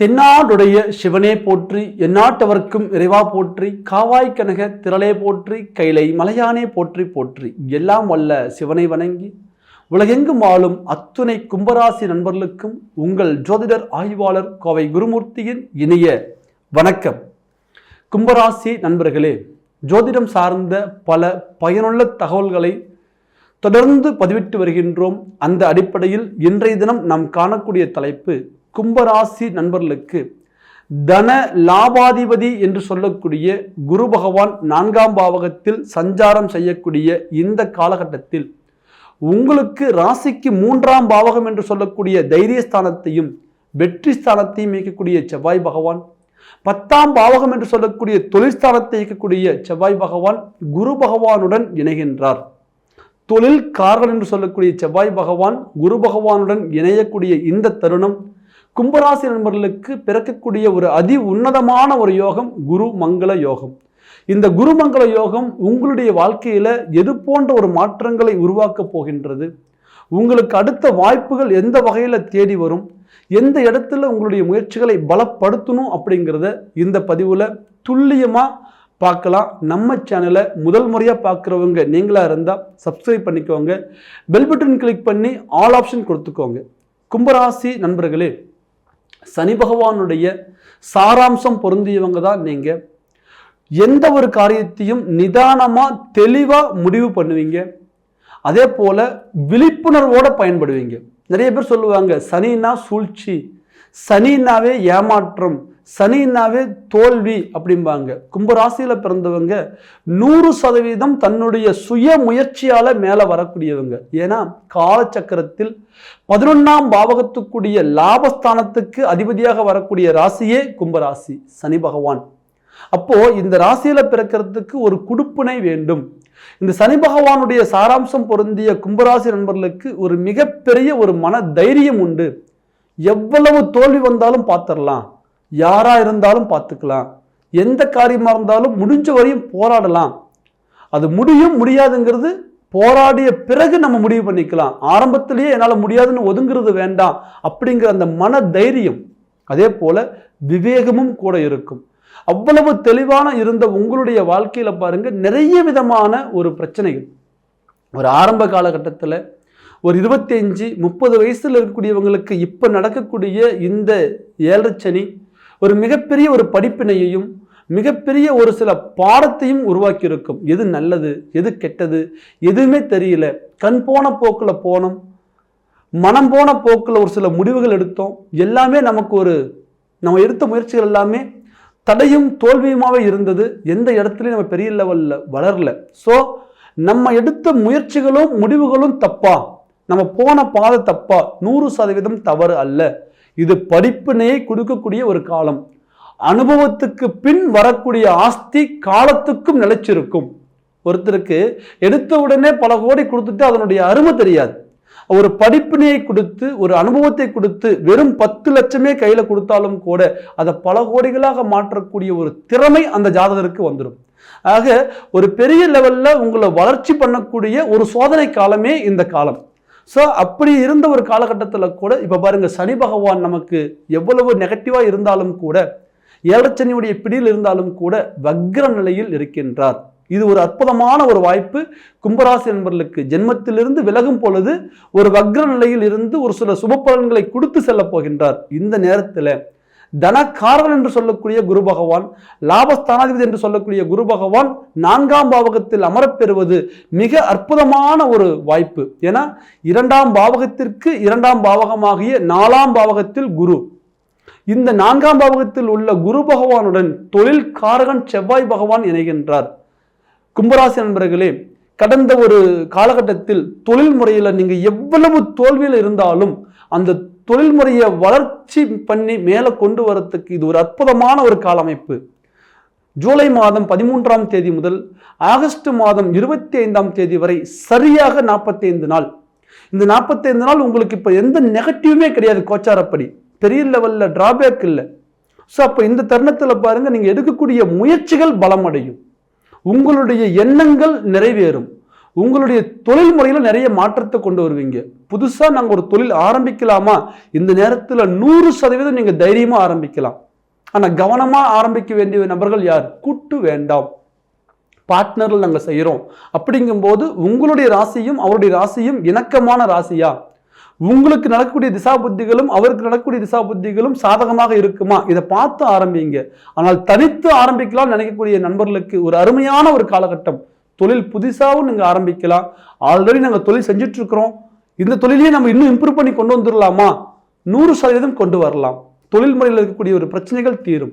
தென்னாடுடைய சிவனே போற்றி எந்நாட்டவர்க்கும் இறைவா போற்றி காவாய் கனக திரளே போற்றி கைலை மலையானே போற்றி போற்றி எல்லாம் வல்ல சிவனை வணங்கி. உலகெங்கும் ஆளும் அத்துணை கும்பராசி நண்பர்களுக்கும் உங்கள் ஜோதிடர் ஆய்வாளர் கோவை குருமூர்த்தியின் இனிய வணக்கம். கும்பராசி நண்பர்களே ஜோதிடம் சார்ந்த பல பயனுள்ள தகவல்களை தொடர்ந்து பதிவிட்டு வருகின்றோம். அந்த அடிப்படையில் இன்றைய தினம் நாம் காணக்கூடிய தலைப்பு கும்பராசி நண்பர்களுக்கு தன லாபாதிபதி என்று சொல்லக்கூடிய குரு பகவான் நான்காம் பாவகத்தில் சஞ்சாரம் செய்யக்கூடிய இந்த காலகட்டத்தில் உங்களுக்கு ராசிக்கு மூன்றாம் பாவகம் என்று சொல்லக்கூடிய தைரியஸ்தானத்தையும் வெற்றி ஸ்தானத்தையும் இயக்கக்கூடிய செவ்வாய் பகவான் பத்தாம் பாவகம் என்று சொல்லக்கூடிய தொழிற்ஸ்தானத்தை இயக்கக்கூடிய செவ்வாய் பகவான் குரு பகவானுடன் இணைகின்றார். தொழில் காரகன் என்று சொல்லக்கூடிய செவ்வாய் பகவான் குரு பகவானுடன் இணையக்கூடிய இந்த தருணம் கும்பராசி நண்பர்களுக்கு பிறக்கக்கூடிய ஒரு அதி உன்னதமான ஒரு யோகம் குரு மங்கள யோகம். இந்த குரு மங்கள யோகம் உங்களுடைய வாழ்க்கையில் எது போன்ற ஒரு மாற்றங்களை உருவாக்கப் போகின்றது? உங்களுக்கு அடுத்த வாய்ப்புகள் எந்த வகையில் தேடி வரும்? எந்த இடத்துல உங்களுடைய முயற்சிகளை பலப்படுத்தணும் அப்படிங்கிறத இந்த பதிவில் துல்லியமாக பார்க்கலாம். நம்ம சேனலை முதல் முறையாக பார்க்குறவங்க நீங்களாக இருந்தால் சப்ஸ்கிரைப் பண்ணிக்கோங்க. பெல் பட்டன் கிளிக் பண்ணி ஆல் ஆப்ஷன் கொடுத்துக்கோங்க. கும்பராசி நண்பர்களே சனி பகவானுடைய சாராம்சம் பொருந்தியவங்க தான் நீங்கள் எந்த ஒரு காரியத்தையும் நிதானமாக தெளிவாக முடிவு பண்ணுவீங்க. அதே போல் விழிப்புணர்வோடு பயன்படுவீங்க. நிறைய பேர் சொல்லுவாங்க சனின்னா சூழ்ச்சி சனின்னாவே ஏமாற்றம் சனின்னாவே தோல்வி அப்படிம்பாங்க. கும்பராசியில் பிறந்தவங்க நூறு சதவீதம் தன்னுடைய சுய முயற்சியால் மேலே வரக்கூடியவங்க. ஏன்னா காலச்சக்கரத்தில் பதினொன்றாம் பாவகத்துக்குரிய லாபஸ்தானத்துக்கு அதிபதியாக வரக்கூடிய ராசியே கும்பராசி சனி பகவான். அப்போ இந்த ராசியில பிறக்கிறதுக்கு ஒரு குடுப்பினை வேண்டும். இந்த சனி பகவானுடைய சாராம்சம் பொருந்திய கும்பராசி நண்பர்களுக்கு ஒரு மிகப்பெரிய ஒரு மன தைரியம் உண்டு. எவ்வளவு தோல்வி வந்தாலும் பார்த்துடலாம் யாரா இருந்தாலும் பார்த்துக்கலாம். எந்த காரியமாக இருந்தாலும் முடிஞ்ச வரையும் போராடலாம். அது முடியும் முடியாதுங்கிறது போராடிய பிறகு நம்ம முடிவு பண்ணிக்கலாம். ஆரம்பத்திலேயே என்னால் முடியாதுன்னு ஒதுங்கிறது வேண்டாம் அப்படிங்கிற அந்த மன தைரியம் அதே போல விவேகமும் கூட இருக்கும். அவ்வளவு தெளிவான இருந்த உங்களுடைய வாழ்க்கையில் பாருங்க நிறைய விதமான ஒரு பிரச்சனைகள். ஒரு ஆரம்ப காலகட்டத்தில் ஒரு இருபத்தஞ்சு முப்பது வயசில் இருக்கக்கூடியவங்களுக்கு இப்போ நடக்கக்கூடிய இந்த ஏழரை சனி ஒரு மிகப்பெரிய ஒரு படிப்பினையையும் மிகப்பெரிய ஒரு சில பாடத்தையும் உருவாக்கி இருக்கும் எது நல்லது எது கெட்டது எதுவுமே தெரியல. கண் போன போக்கில் போனோம். மனம் போன போக்கில் ஒரு சில முடிவுகள் எடுத்தோம். எல்லாமே நமக்கு ஒரு நம்ம எடுத்த முயற்சிகள் எல்லாமே தடையும் தோல்வியுமாகவே இருந்தது. எந்த இடத்துலையும் நம்ம பெரிய லெவலில் வளரல. ஸோ நம்ம எடுத்த முயற்சிகளும் முடிவுகளும் தப்பா. நம்ம போன பாதை தப்பா. நூறு சதவீதம் தவறு அல்ல. இது படிப்பினையை கொடுக்கக்கூடிய ஒரு காலம். அனுபவத்துக்கு பின் வரக்கூடிய ஆஸ்தி காலத்துக்கும் நிலைச்சிருக்கும். ஒருத்தருக்கு எடுத்த உடனே பல கோடி கொடுத்துட்டு அதனுடைய அருமை தெரியாது. ஒரு படிப்பினையை கொடுத்து ஒரு அனுபவத்தை கொடுத்து வெறும் பத்து லட்சமே கையில் கொடுத்தாலும் கூட அதை பல கோடிகளாக மாற்றக்கூடிய ஒரு திறமை அந்த ஜாதகருக்கு வந்துடும் ஆக ஒரு பெரிய லெவலில் உங்களை வளர்ச்சி பண்ணக்கூடிய ஒரு சோதனை காலமே இந்த காலம். ஸோ அப்படி இருந்த ஒரு காலகட்டத்தில் கூட இப்போ பாருங்க சனி பகவான் நமக்கு எவ்வளவு நெகட்டிவாக இருந்தாலும் கூட ஏழச்சனியுடைய பிடியில் இருந்தாலும் கூட வக்ர நிலையில் இருக்கின்றார். இது ஒரு அற்புதமான ஒரு வாய்ப்பு. கும்பராசி நண்பர்களுக்கு ஜென்மத்திலிருந்து விலகும் பொழுது ஒரு வக்ர நிலையில் இருந்து ஒரு சில சுப பலன்களை கொடுத்து செல்ல போகின்றார். இந்த நேரத்தில் தனக்காரன் என்று சொல்லக்கூடிய குரு பகவான் லாபஸ்தானாதிபதி என்று சொல்லக்கூடிய குரு பகவான் நான்காம் பாவகத்தில் அமரப்பெறுவது மிக அற்புதமான ஒரு வாய்ப்பு. ஏன்னா இரண்டாம் பாவகத்திற்கு இரண்டாம் பாவகமாகிய நாலாம் பாவகத்தில் குரு. இந்த நான்காம் பாவகத்தில் உள்ள குரு பகவானுடன் தொழில் காரகன் செவ்வாய் பகவான் இணைகின்றார். கும்பராசி நண்பர்களே கடந்த ஒரு காலகட்டத்தில் தொழில் முறையில் நீங்கள் எவ்வளவு தோல்வியில் இருந்தாலும் அந்த தொழில் முறையை வளர்ச்சி பண்ணி மேலே கொண்டு வரத்துக்கு இது ஒரு அற்புதமான ஒரு கால அமைப்பு ஜூலை மாதம் பதிமூன்றாம் தேதி முதல் ஆகஸ்ட் மாதம் இருபத்தி ஐந்தாம் தேதி வரை சரியாக நாற்பத்தைந்து நாள். இந்த நாற்பத்தைந்து நாள் உங்களுக்கு இப்போ எந்த நெகட்டிவுமே கிடையாது கோச்சாரப்படி. பெரிய லெவலில் டிராபேக் இல்லை. ஸோ அப்போ இந்த தருணத்தில் பாருங்கள் நீங்கள் எடுக்கக்கூடிய முயற்சிகள் பலமடையும். உங்களுடைய எண்ணங்கள் நிறைவேறும். உங்களுடைய தொழில் முறையில் நிறைய மாற்றத்தை கொண்டு வருவீங்க. புதுசாக நாங்கள் ஒரு தொழில் ஆரம்பிக்கலாமா? இந்த நேரத்தில் நூறு சதவீதம் நீங்கள் தைரியமாக ஆரம்பிக்கலாம். ஆனால் கவனமாக ஆரம்பிக்க வேண்டிய நபர்கள் யார்? கூட்டு வேண்டாம். பார்ட்னரில் நாங்கள் செய்கிறோம் அப்படிங்கும்போது உங்களுடைய ராசியும் அவருடைய ராசியும் இணக்கமான ராசியா? உங்களுக்கு நடக்கக்கூடிய திசா புத்திகளும் அவருக்கு நடக்கக்கூடிய திசா புத்திகளும் சாதகமாக இருக்குமா? இதை பார்த்து ஆரம்பிங்க. ஆனால் தனித்து ஆரம்பிக்கலாம் நினைக்கக்கூடிய நண்பர்களுக்கு ஒரு அருமையான ஒரு காலகட்டம். தொழில் புதுசாகவும் நீங்கள் ஆரம்பிக்கலாம். ஆல்ரெடி நாங்கள் தொழில் செஞ்சிட்ருக்கிறோம். இந்த தொழிலையே நம்ம இன்னும் இம்ப்ரூவ் பண்ணி கொண்டு வந்துடலாமா நூறு சதவீதம் கொண்டு வரலாம். தொழில் முறையில் இருக்கக்கூடிய ஒரு பிரச்சனைகள் தீரும்.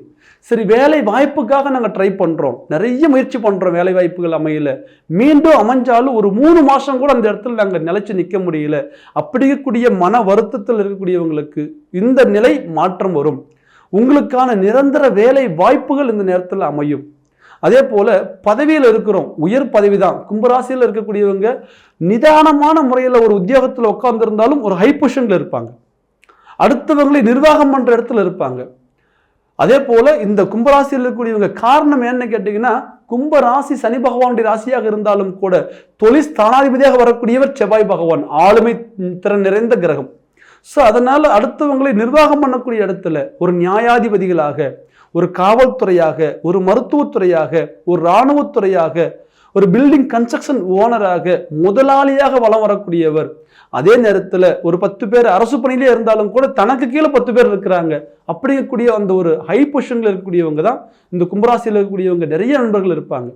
சரி வேலை வாய்ப்புக்காக நாங்கள் ட்ரை பண்ணுறோம் நிறைய முயற்சி பண்ணுறோம் வேலை வாய்ப்புகள் அமையல. மீண்டும் அமைஞ்சாலும் ஒரு மூணு மாதம் கூட அந்த இடத்துல நாங்கள் நிலைச்சு நிற்க முடியல. அப்படி இருக்கக்கூடிய மன வருத்தத்தில் இருக்கக்கூடியவங்களுக்கு இந்த நிலை மாற்றம் வரும். உங்களுக்கான நிரந்தர வேலை வாய்ப்புகள் இந்த நேரத்தில் அமையும். அதே போல் பதவியில் இருக்கிறோம். உயர் பதவி தான். கும்பராசியில் இருக்கக்கூடியவங்க நிதானமான முறையில் ஒரு உத்தியோகத்தில் உட்காந்துருந்தாலும் ஒரு ஹை பொசிஷனில் இருப்பாங்க. அடுத்தவங்களை நிர்வாகம் பண்ணுற இடத்துல இருப்பாங்க. அதே போல் இந்த கும்பராசியில் இருக்கக்கூடியவங்க காரணம் என்னன்னு கேட்டிங்கன்னா கும்ப ராசி சனி பகவானுடைய ராசியாக இருந்தாலும் கூட தொழில் ஸ்தானாதிபதியாக வரக்கூடியவர் செவ்வாய் பகவான் ஆளுமை திறன் நிறைந்த கிரகம். ஸோ அதனால் அடுத்தவங்களை நிர்வாகம் பண்ணக்கூடிய இடத்துல ஒரு நியாயாதிபதிகளாக ஒரு காவல்துறையாக ஒரு மருத்துவத்துறையாக ஒரு இராணுவத்துறையாக ஒரு பில்டிங் கன்ஸ்ட்ரக்ஷன் ஓனராக முதலாளியாக வலம் வரக்கூடியவர். அதே நேரத்தில் ஒரு பத்து பேர் அரசு பணியிலே இருந்தாலும் கூட தனக்கு கீழே பத்து பேர் இருக்கிறாங்க. அப்படிங்கக்கூடிய அந்த ஒரு ஹை பொசிஷனில் இருக்கக்கூடியவங்க தான் இந்த கும்பராசியில் இருக்கக்கூடியவங்க. நிறைய நண்பர்கள் இருப்பாங்க.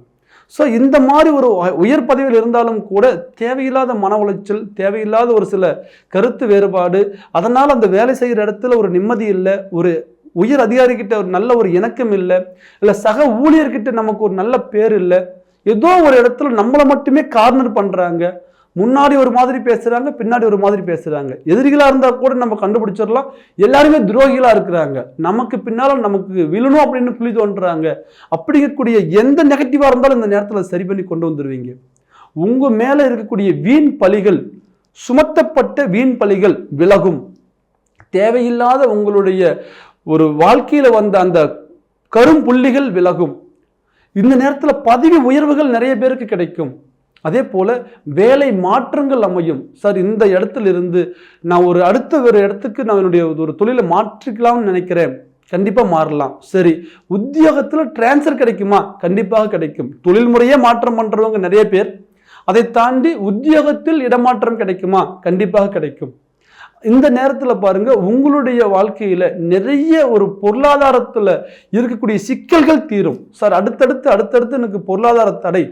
ஸோ இந்த மாதிரி ஒரு உயர் பதவியில் இருந்தாலும் கூட தேவையில்லாத மன உளைச்சல் தேவையில்லாத ஒரு சில கருத்து வேறுபாடு அதனால் அந்த வேலை செய்கிற இடத்துல ஒரு நிம்மதி இல்லை ஒரு உயர் அதிகாரிகிட்ட ஒரு நல்ல ஒரு இணக்கம் இல்லை இல்லை சக ஊழியர்கிட்ட நமக்கு ஒரு நல்ல பேர் இல்லை ஏதோ ஒரு இடத்துல நம்மளை மட்டுமே கார்னர் பண்ணுறாங்க முன்னாடி ஒரு மாதிரி பேசுகிறாங்க பின்னாடி ஒரு மாதிரி பேசுகிறாங்க எதிரிகளாக இருந்தால் கூட நம்ம கண்டுபிடிச்சிடலாம். எல்லாருமே துரோகிகளாக இருக்கிறாங்க. நமக்கு பின்னால நமக்கு விழணும் அப்படின்னு புள்ளி தோன்றாங்க. அப்படிங்கக்கூடிய எந்த நெகட்டிவாக இருந்தாலும் இந்த நேரத்தில் சரி பண்ணி கொண்டு வந்துடுவீங்க உங்கள் மேலே இருக்கக்கூடிய வீண் பலிகள் சுமத்தப்பட்ட வீண் பலிகள் விலகும். தேவையில்லாத உங்களுடைய ஒரு வாழ்க்கையில் வந்த அந்த கரும் புள்ளிகள் விலகும். இந்த நேரத்தில் பதவி உயர்வுகள் நிறைய பேருக்கு கிடைக்கும். அதே போல் வேலை மாற்றங்கள் அமையும். சார் இந்த இடத்துல இருந்து நான் ஒரு அடுத்த ஒரு இடத்துக்கு நான் என்னுடைய ஒரு தொழிலை மாற்றிக்கலாம்னு நினைக்கிறேன். கண்டிப்பாக மாறலாம். சரி உத்தியோகத்தில் டிரான்ஸ்ஃபர் கிடைக்குமா? கண்டிப்பாக கிடைக்கும். தொழில் முறையே மாற்றம் பண்ணுறவங்க நிறைய பேர். அதை தாண்டி உத்தியோகத்தில் இடமாற்றம் கிடைக்குமா? கண்டிப்பாக கிடைக்கும். இந்த நேரத்தில் பாருங்கள் உங்களுடைய வாழ்க்கையில் நிறைய ஒரு பொருளாதாரத்தில் இருக்கக்கூடிய சிக்கல்கள் தீரும். சார் அடுத்தடுத்து அடுத்தடுத்து எனக்கு பொருளாதார தடை.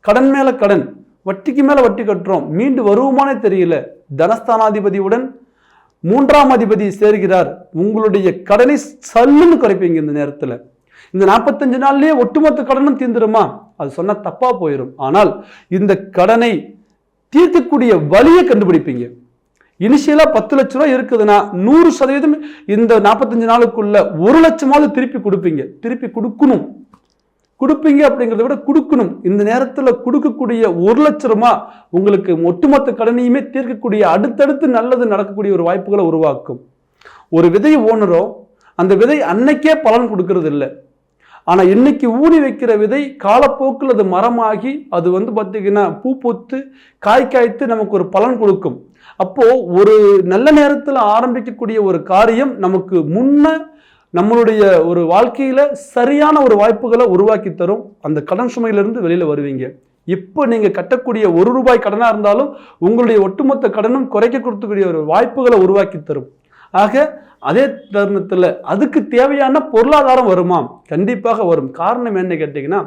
கடன் மேலே கடன் வட்டிக்கு மேலே வட்டி கட்டுறோம். மீண்டு வருவோமானே தெரியல. தனஸ்தானாதிபதியுடன் மூன்றாம் அதிபதி சேர்கிறார். உங்களுடைய கடனை சல்லுன்னு குறைப்பீங்க இந்த நேரத்தில். இந்த நாற்பத்தஞ்சு நாள்லேயே ஒட்டுமொத்த கடனும் தீர்ந்துருமா அது சொன்னால் தப்பாக போயிடும் ஆனால் இந்த கடனை தீர்க்கக்கூடிய வழியை கண்டுபிடிப்பீங்க. இனிஷியலாக பத்து லட்ச ரூபா இருக்குதுன்னா நூறு சதவீதம் இந்த நாற்பத்தஞ்சு நாளுக்குள்ள ஒரு லட்சமாவது திருப்பி கொடுப்பீங்க. திருப்பி கொடுக்கணும். கொடுப்பீங்க அப்படிங்கிறத விட கொடுக்கணும். இந்த நேரத்தில் கொடுக்கக்கூடிய ஒரு லட்ச ரூபா உங்களுக்கு ஒட்டுமொத்த கடனையுமே தீர்க்கக்கூடிய அடுத்தடுத்து நல்லது நடக்கக்கூடிய ஒரு வாய்ப்புகளை உருவாக்கும். ஒரு விதை ஓனரோ அந்த விதை அன்னைக்கே பலன் கொடுக்கறது இல்லை ஆனால் இன்னைக்கு ஊனி வைக்கிற விதை காலப்போக்கில் அது மரமாகி அது வந்து பார்த்திங்கன்னா பூ பூத்து காய் காய்த்து நமக்கு ஒரு பலன் கொடுக்கும். அப்போது ஒரு நல்ல நேரத்தில் ஆரம்பிக்கக்கூடிய ஒரு காரியம் நமக்கு முன்ன நம்மளுடைய ஒரு வாழ்க்கையில் சரியான ஒரு வாய்ப்புகளை உருவாக்கி தரும். அந்த கடன் சுமையிலிருந்து வெளியில் வருவீங்க. இப்போ நீங்கள் கட்டக்கூடிய ஒரு ரூபாய் கடனாக இருந்தாலும் உங்களுடைய ஒட்டுமொத்த கடனும் குறைக்க கொடுத்துக்கூடிய ஒரு வாய்ப்புகளை உருவாக்கி தரும். ஆக அதே தருணத்தில் அதுக்கு தேவையான பொருளாதாரம் வருமா கண்டிப்பாக வரும். காரணம் என்ன கேட்டிங்கன்னா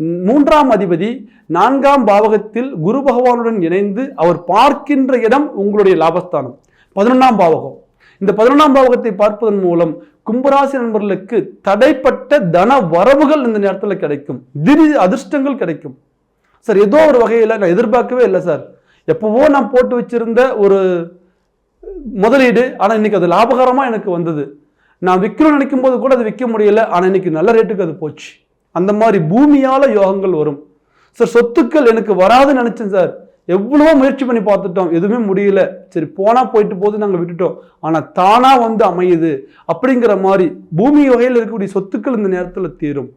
மூன்றாம் அதிபதி நான்காம் பாவகத்தில் குரு பகவானுடன் இணைந்து அவர் பார்க்கின்ற இடம் உங்களுடைய லாபஸ்தானம். பதினொன்றாம் பாவகம். இந்த பதினொன்றாம் பாவகத்தை பார்ப்பதன் மூலம் கும்பராசி நண்பர்களுக்கு தடைப்பட்ட தன வரவுகள் இந்த நேரத்தில் கிடைக்கும். திடீர் அதிர்ஷ்டங்கள் கிடைக்கும். சார் ஏதோ ஒரு வகையில் நான் எதிர்பார்க்கவே இல்லை சார். எப்போவோ நான் போட்டு வச்சிருந்த ஒரு முதலீடு ஆனால் இன்னைக்கு அது லாபகரமாக எனக்கு வந்தது. நான் விற்கணும்னு நினைக்கும் போது கூட அது விற்க முடியல ஆனால் இன்னைக்கு நல்ல ரேட்டுக்கு அது போச்சு. அந்த மாதிரி பூமியால் யோகங்கள் வரும். சார் சொத்துக்கள் எனக்கு வராதுன்னு நினச்சேன் சார். எவ்வளவோ முயற்சி பண்ணி பார்த்துட்டோம். எதுவுமே முடியல. சரி போனால் போயிட்டு போது நாங்கள் விட்டுட்டோம். ஆனால் தானாக வந்து அமையுது அப்படிங்கிற மாதிரி பூமி வகையில் இருக்கக்கூடிய சொத்துக்கள் இந்த நேரத்தில் தீரும்.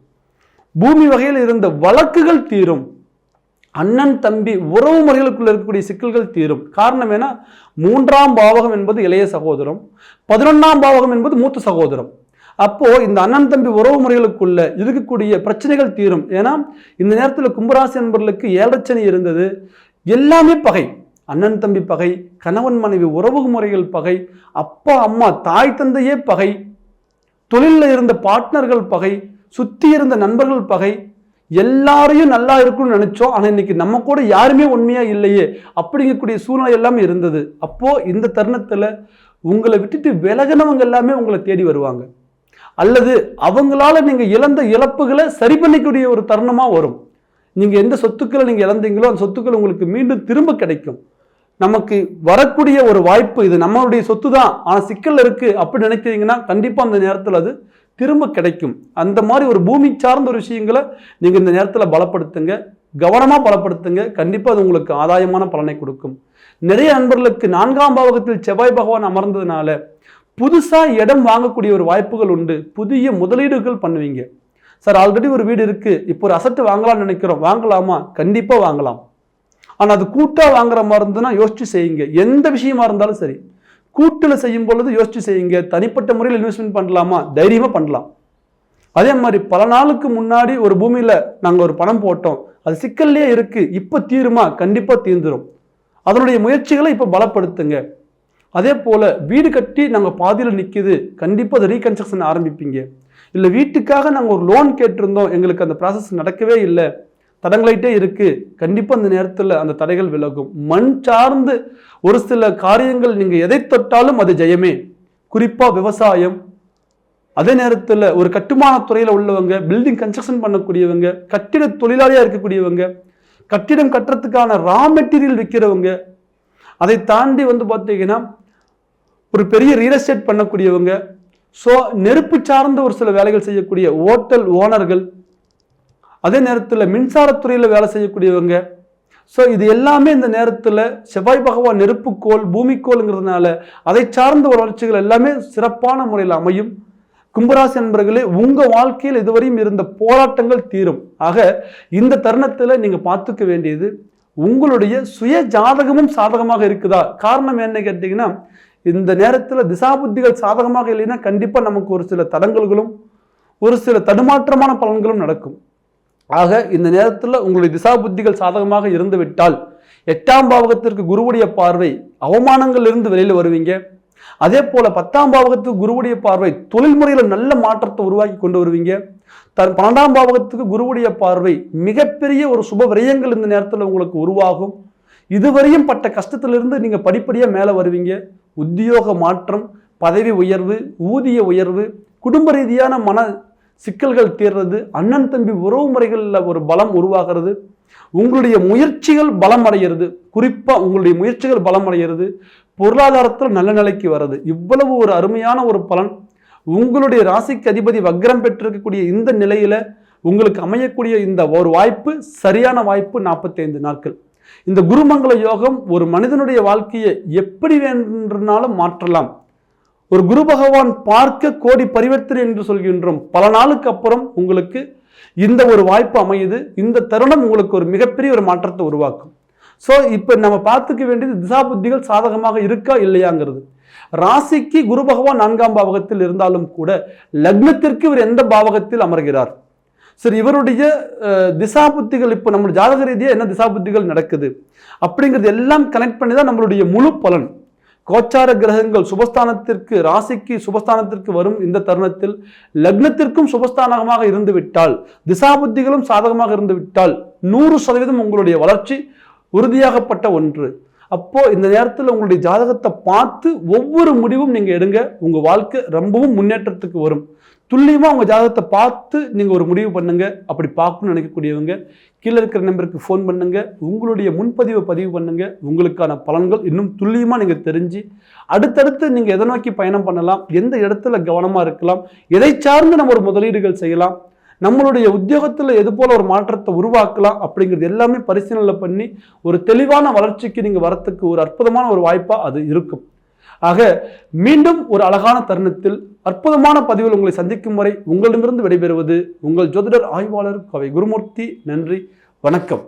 பூமி வகையில் இருந்த வழக்குகள் தீரும். அண்ணன் தம்பி உறவு முறைகளுக்குள்ள இருக்கக்கூடிய சிக்கல்கள் தீரும். காரணம் ஏன்னா மூன்றாம் பாவகம் என்பது இளைய சகோதரம். பதினொன்றாம் பாவகம் என்பது மூத்த சகோதரம். அப்போ இந்த அண்ணன் தம்பி உறவு முறைகளுக்குள்ள இருக்கக்கூடிய பிரச்சனைகள் தீரும். ஏன்னா இந்த நேரத்தில் கும்பராசி நண்பர்களுக்கு ஏழச்சனி இருந்தது. எல்லாமே பகை. அண்ணன் தம்பி பகை கணவன் மனைவி உறவு முறைகள் பகை அப்பா அம்மா தாய் தந்தையே பகை தொழிலில் இருந்த பார்ட்னர்கள் பகை சுற்றி இருந்த நண்பர்கள் பகை எல்லாரையும் நல்லா இருக்கும்னு நினைச்சோம். ஆனால் இன்னைக்கு நம்ம கூட யாருமே உண்மையா இல்லையே அப்படிங்கக்கூடிய சூழ்நிலை எல்லாமே இருந்தது. அப்போ இந்த தருணத்தில் உங்களை விட்டுட்டு விலகினவங்க எல்லாமே உங்களை தேடி வருவாங்க. அல்லது அவங்களால நீங்கள் இழந்த இழப்புகளை சரி பண்ணிக்கூடிய ஒரு தருணமாக வரும். நீங்கள் எந்த சொத்துக்களை நீங்கள் இழந்தீங்களோ அந்த சொத்துக்கள் உங்களுக்கு மீண்டும் திரும்ப கிடைக்கும். நமக்கு வரக்கூடிய ஒரு வாய்ப்பு இது நம்மளுடைய சொத்து தான் ஆனால் சிக்கல் இருக்குது அப்படி நினைக்கிறீங்கன்னா கண்டிப்பாக அந்த நேரத்தில் அது திரும்ப கிடைக்கும். அந்த மாதிரி ஒரு பூமி சார்ந்த ஒரு விஷயங்களை நீங்கள் இந்த நேரத்தில் பலப்படுத்துங்க. கவனமாக பலப்படுத்துங்க. கண்டிப்பாக அது உங்களுக்கு ஆதாயமான பலனை கொடுக்கும். நிறைய நண்பர்களுக்கு நான்காம் பாவகத்தில் செவ்வாய் பகவான் அமர்ந்ததுனால புதுசாக இடம் வாங்கக்கூடிய ஒரு வாய்ப்புகள் உண்டு. புதிய முதலீடுகள் பண்ணுவீங்க. சார் ஆல்ரெடி ஒரு வீடு இருக்கு. இப்போ ஒரு அசட்டு வாங்கலாம்னு நினைக்கிறோம். வாங்கலாமா? கண்டிப்பாக வாங்கலாம். ஆனால் அது கூட்டாக வாங்குற மாதிரி இருந்ததுன்னா யோசிச்சு செய்யுங்க. எந்த விஷயமா இருந்தாலும் சரி. கூட்டில் செய்யும் பொழுது யோசிச்சு செய்யுங்க. தனிப்பட்ட முறையில் இன்வெஸ்ட்மெண்ட் பண்ணலாமா? தைரியமாக பண்ணலாம். அதே மாதிரி பல நாளுக்கு முன்னாடி ஒரு பூமியில் நாங்கள் ஒரு பணம் போட்டோம். அது சிக்கல்லையே இருக்குது இப்போ தீருமா? கண்டிப்பாக தீர்ந்துடும் அதனுடைய முயற்சிகளை இப்போ பலப்படுத்துங்க. அதே போல் வீடு கட்டி நாங்கள் பாதியில் நிற்கிது கண்டிப்பாக அதை ரீகன்ஸ்ட்ரக்ஷன் ஆரம்பிப்பீங்க. இல்லை வீட்டுக்காக நாங்கள் ஒரு லோன் கேட்டிருந்தோம் எங்களுக்கு அந்த ப்ராசஸ் நடக்கவே இல்லை. தடங்களாயிட்டே இருக்குது கண்டிப்பாக அந்த நேரத்தில் அந்த தடைகள் விலகும். மண் சார்ந்து ஒரு சில காரியங்கள் நீங்கள் எதை தொட்டாலும் அது ஜெயமே. குறிப்பாக விவசாயம். அதே நேரத்தில் ஒரு கட்டுமான துறையில் உள்ளவங்க பில்டிங் கன்ஸ்ட்ரக்ஷன் பண்ணக்கூடியவங்க கட்டிட தொழிலாளியாக இருக்கக்கூடியவங்க கட்டிடம் கட்டுறதுக்கான ரா மெட்டீரியல் விற்கிறவங்க அதை தாண்டி வந்து பார்த்தீங்கன்னா ஒரு பெரிய ரியல் எஸ்டேட் பண்ணக்கூடியவங்க ஸோ நெருப்பு சார்ந்த ஒரு சில வேலைகள் செய்யக்கூடிய ஓட்டல் ஓனர்கள் அதே நேரத்தில் மின்சாரத்துறையில் வேலை செய்யக்கூடியவங்க ஸோ இது எல்லாமே இந்த நேரத்தில் செவ்வாய் பகவான் நெருப்புக்கோள் பூமிக்கோளுங்கிறதுனால அதை சார்ந்த ஒரு வளர்ச்சிகள் எல்லாமே சிறப்பான முறையில் அமையும். கும்பராசி நண்பர்களே உங்கள் வாழ்க்கையில் இதுவரையும் இருந்த போராட்டங்கள் தீரும். ஆக இந்த தருணத்தில் நீங்கள் பார்த்துக்க வேண்டியது உங்களுடைய சுய ஜாதகமும் சாதகமாக இருக்குதா? காரணம் என்ன கேட்டிங்கன்னா இந்த நேரத்தில் திசாபுத்திகள் சாதகமாக இல்லைன்னா கண்டிப்பாக நமக்கு ஒரு சில தடங்கல்களும் ஒரு சில தடுமாற்றமான பலன்களும் நடக்கும். ஆக இந்த நேரத்தில் உங்களுடைய திசா புத்திகள் சாதகமாக இருந்து விட்டால் எட்டாம் பாவகத்திற்கு குருவுடைய பார்வை அவமானங்கள் இருந்து வெளியில் வருவீங்க. அதே போல பத்தாம் பாவகத்துக்கு குருவுடைய பார்வை தொழில் முறையில் நல்ல மாற்றத்தை உருவாக்கி கொண்டு வருவீங்க. தன் பன்னெண்டாம் பாவகத்துக்கு குருவுடைய பார்வை மிகப்பெரிய ஒரு சுப விரயங்கள் இந்த நேரத்தில் உங்களுக்கு உருவாகும். இதுவரையும் பட்ட கஷ்டத்திலிருந்து நீங்கள் படிப்படியாக மேலே வருவீங்க. உத்தியோக மாற்றம் பதவி உயர்வு ஊதிய உயர்வு குடும்ப ரீதியான மன சிக்கல்கள் தீர்றது அண்ணன் தம்பி உறவு முறைகளில் ஒரு பலம் உருவாகிறது உங்களுடைய முயற்சிகள் பலம் அடைகிறது குறிப்பாக உங்களுடைய முயற்சிகள் பலம் அடைகிறது பொருளாதாரத்தில் நல்ல நிலைக்கு வருது இவ்வளவு ஒரு அருமையான ஒரு பலன். உங்களுடைய ராசிக்கு அதிபதி வக்ரம் பெற்றிருக்கக்கூடிய இந்த நிலையில் உங்களுக்கு அமையக்கூடிய இந்த ஒரு வாய்ப்பு சரியான வாய்ப்பு நாற்பத்தைந்து நாட்கள். இந்த குருமங்கள யோகம் ஒரு மனிதனுடைய வாழ்க்கையை எப்படி வேண்டுனாலும் மாற்றலாம். ஒரு குரு பகவான் பார்க்க கோடி பரிவர்த்தனை என்று சொல்கின்றோம். பல நாளுக்கு அப்புறம் உங்களுக்கு இந்த ஒரு வாய்ப்பு அமையுது. இந்த தருணம் உங்களுக்கு ஒரு மிகப்பெரிய ஒரு மாற்றத்தை உருவாக்கும். ஸோ இப்போ நம்ம பார்த்துக்க வேண்டியது திசா புத்திகள் சாதகமாக இருக்கா இல்லையாங்கிறது. ராசிக்கு குரு பகவான் நான்காம் பாவகத்தில் இருந்தாலும் கூட லக்னத்திற்கு இவர் எந்த பாவகத்தில் அமர்கிறார்? சரி இவருடைய திசா புத்திகள் இப்போ நம்ம ஜாதக ரீதியாக என்ன திசா புத்திகள் நடக்குது? அப்படிங்கிறது எல்லாம் கனெக்ட் பண்ணி தான் நம்மளுடைய முழு பலன். கோச்சார கிரகங்கள் சுபஸ்தானத்திற்கு ராசிக்கு சுபஸ்தானத்திற்கு வரும் இந்த தருணத்தில் லக்னத்திற்கும் சுபஸ்தானமாக இருந்துவிட்டால் திசாபுத்திகளும் சாதகமாக இருந்துவிட்டால் நூறு சதவீதம் உங்களுடைய வளர்ச்சி உறுதியாகப்பட்ட ஒன்று. அப்போ இந்த நேரத்தில் உங்களுடைய ஜாதகத்தை பார்த்து ஒவ்வொரு முடிவும் நீங்கள் எடுங்க. உங்கள் வாழ்க்கை ரொம்பவும் முன்னேற்றத்துக்கு வரும். துல்லியமாக உங்கள் ஜாதகத்தை பார்த்து நீங்கள் ஒரு முடிவு பண்ணுங்க. அப்படி பார்க்கணும்னு நினைக்கக்கூடியவங்க கீழே இருக்கிற நம்பருக்கு ஃபோன் பண்ணுங்க. உங்களுடைய முன்பதிவை பதிவு பண்ணுங்க. உங்களுக்கான பலன்கள் இன்னும் துல்லியமாக நீங்கள் தெரிஞ்சு அடுத்தடுத்து நீங்கள் எதை நோக்கி பயணம் பண்ணலாம் எந்த இடத்துல கவனமாக இருக்கலாம் எதை சார்ந்து நம்ம ஒரு முதலீடுகள் செய்யலாம் நம்மளுடைய உத்தியோகத்தில் எது போல் ஒரு மாற்றத்தை உருவாக்கலாம் அப்படிங்கிறது எல்லாமே பரிசீலனை பண்ணி ஒரு தெளிவான வளர்ச்சிக்கு நீங்கள் வரத்துக்கு ஒரு அற்புதமான ஒரு வாய்ப்பாக அது இருக்கும். ஆக மீண்டும் ஒரு அழகான தருணத்தில் அற்புதமான பதிவில் உங்களை சந்திக்கும் வரை உங்களிடமிருந்து விடைபெறுவது உங்கள் ஜோதிடர் ஆய்வாளர் கவை குருமூர்த்தி. நன்றி வணக்கம்.